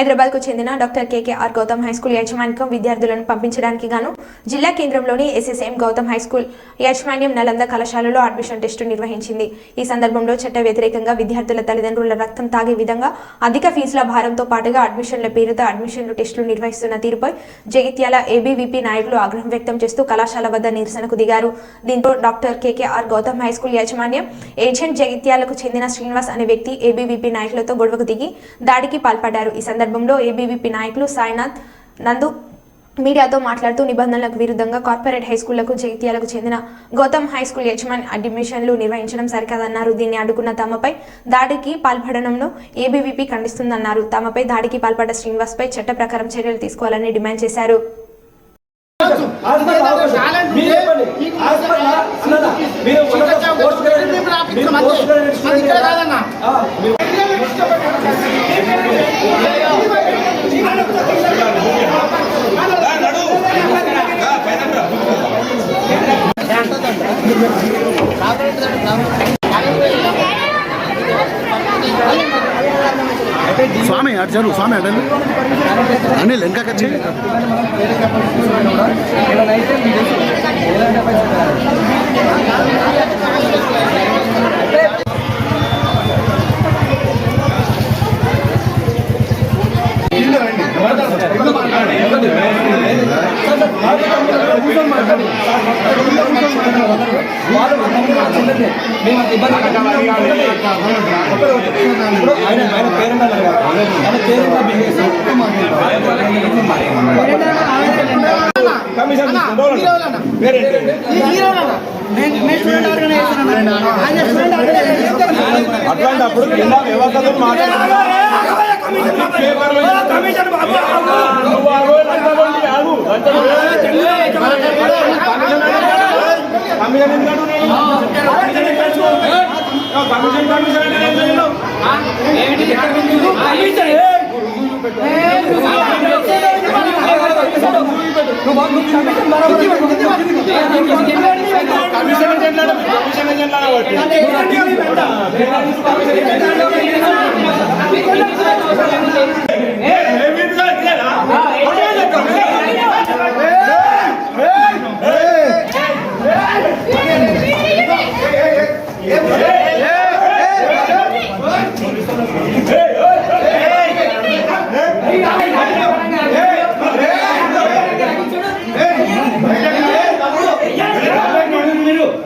హైదరాబాద్కు చెందిన doctor KKR Goutham high school యాజమాన్యం విద్యార్థులను పంపించడానికి గాను జిల్లా కేంద్రంలోని ఎస్ఎస్ఎం గౌతమ్ హైస్కూల్ యాజమాన్యం నలంద కళాశాలలో అడ్మిషన్ టెస్టు నిర్వహించింది. ఈ సందర్భంలో చట్ట వ్యతిరేకంగా విద్యార్థుల తల్లిదండ్రుల రక్తం తాగే విధంగా అధిక ఫీజుల భారంతో పాటుగా అడ్మిషన్ల పేరుతో అడ్మిషన్లు టెస్టులు నిర్వహిస్తున్న తీరుపై జగిత్యాల ఏబీవీపీ నాయకులు ఆగ్రహం వ్యక్తం చేస్తూ కళాశాల వద్ద నిరసనకు దిగారు. దీంతో doctor K K R Goutham high school యాజమాన్యం ఏజెంట్ జగిత్యాలకు చెందిన శ్రీనివాస్ అనే వ్యక్తి ఏబీవీపీ నాయకులతో గొడవకు దిగి దాడికి పాల్పడ్డారు. ఈ సందర్భంలో ఏబీవీపీ నాయకులు సాయినాథ్ నందు మీడియాతో మాట్లాడుతూ నిబంధనలకు విరుద్ధంగా కార్పొరేట్ హైస్కూళ్ళకు జగిత్యాలకు చెందిన గౌతమ్ హైస్కూల్ యజమాని అడ్మిషన్లు నిర్వహించడం సరికాదన్నారు దీన్ని అడ్డుకున్న తమపై దాడికి పాల్పడడంలో ఏబీవీపీ ఖండిస్తుందన్నారు తమపై దాడికి పాల్పడ్డ శ్రీనివాస్పై చట్ట ప్రకారం చర్యలు తీసుకోవాలని డిమాండ్ చేశారు మీరు స్వామి అటు జరుగు స్వామి అటు వెళ్ళు. అనిల్ ఇంకా కచ్చి మేము అంత ఇబ్బంది. ఇప్పుడు ఆయన ఆయన కదా. ఆయన చేస్తాం. కమిషన్. పేరెంట్. అట్లాంటప్పుడు కింద వ్యవస్థతో మాట్లాడాలి కమిషన్ కమిషన్ అంటే ఏం చేయను? కమిషన్ అంటే ఎట్లా? కమిషన్ అంటే ఎట్లా కాబట్టి? ఏ, ఏ వీధిలో ఇట్లేనా? అదే చెప్తాను.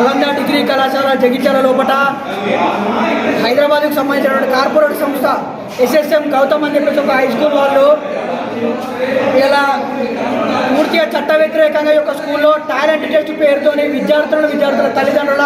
నలంద డిగ్రీ కళాశాల జగిత్యాల లోపల హైదరాబాద్కు సంబంధించినటువంటి కార్పొరేట్ సంస్థ ఎస్ఎస్ఎం గౌతమ్ అని చెప్పేసి ఒక హై స్కూల్ వాళ్ళు అలాగే చట్ట వ్యతిరేకంగా ఈ యొక్క స్కూల్లో టాలెంట్ టెస్ట్ పేరుతోని విద్యార్థులను విద్యార్థుల తల్లిదండ్రుల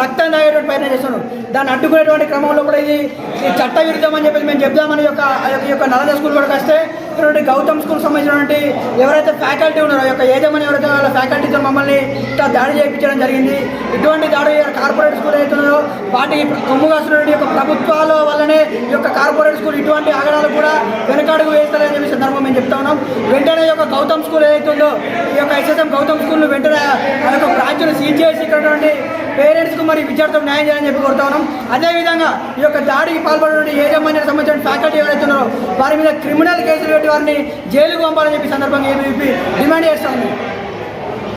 రక్తం తాగేటువంటి ప్రయత్నం చేస్తున్నాడు దాన్ని అడ్డుకునేటువంటి క్రమంలో కూడా ఇది ఈ చట్ట విరుద్ధం అని చెప్పేసి మేము చెప్దామని యొక్క యొక్క- ఈ యొక్క నలంద స్కూల్ కూడా వస్తే ఇటువంటి గౌతమ్ స్కూల్ సంబంధించినటువంటి ఎవరైతే ఫ్యాకల్టీ ఉన్నారో యొక్క యజమాని ఎవరైతే వాళ్ళ ఫ్యాకల్టీతో మమ్మల్ని ఇట్లా దాడి చేయించడం జరిగింది ఇటువంటి దాడి కార్పొరేట్ స్కూల్ అవుతున్నారో వాటికి కొమ్ము కాస్తున్నటువంటి యొక్క ప్రభుత్వాల వల్లనే ఈ యొక్క కార్పొరేట్ స్కూల్ ఇటువంటి ఆగడాలు కూడా వెనకాడుగు వేస్తారని చెప్పి సందర్భం మేము చెప్తా ఉన్నాం. ఈ యొక్క గౌతమ్ స్కూల్ ఏదైతుందో ఈ యొక్క ఎస్ఎస్ఎం గౌతమ్ స్కూల్ వెంటనే ఆ యొక్క బ్రాంచ్ను సీజ్ చేసి ఇక్కడ పేరెంట్స్కు మరి విద్యార్థులకు న్యాయం చేయాలని చెప్పి కోరుతా ఉన్నాం. అదేవిధంగా ఈ యొక్క దాడికి పాల్పడిన యాజమాన్యానికి సంబంధించిన ఫ్యాకల్టీ ఎవరైతే ఉన్నారో వారి మీద క్రిమినల్ కేసులు పెట్టి వారిని జైలుకు పంపాలని చెప్పి సందర్భంగా ఏబీపీ డిమాండ్ చేస్తా ఉంది.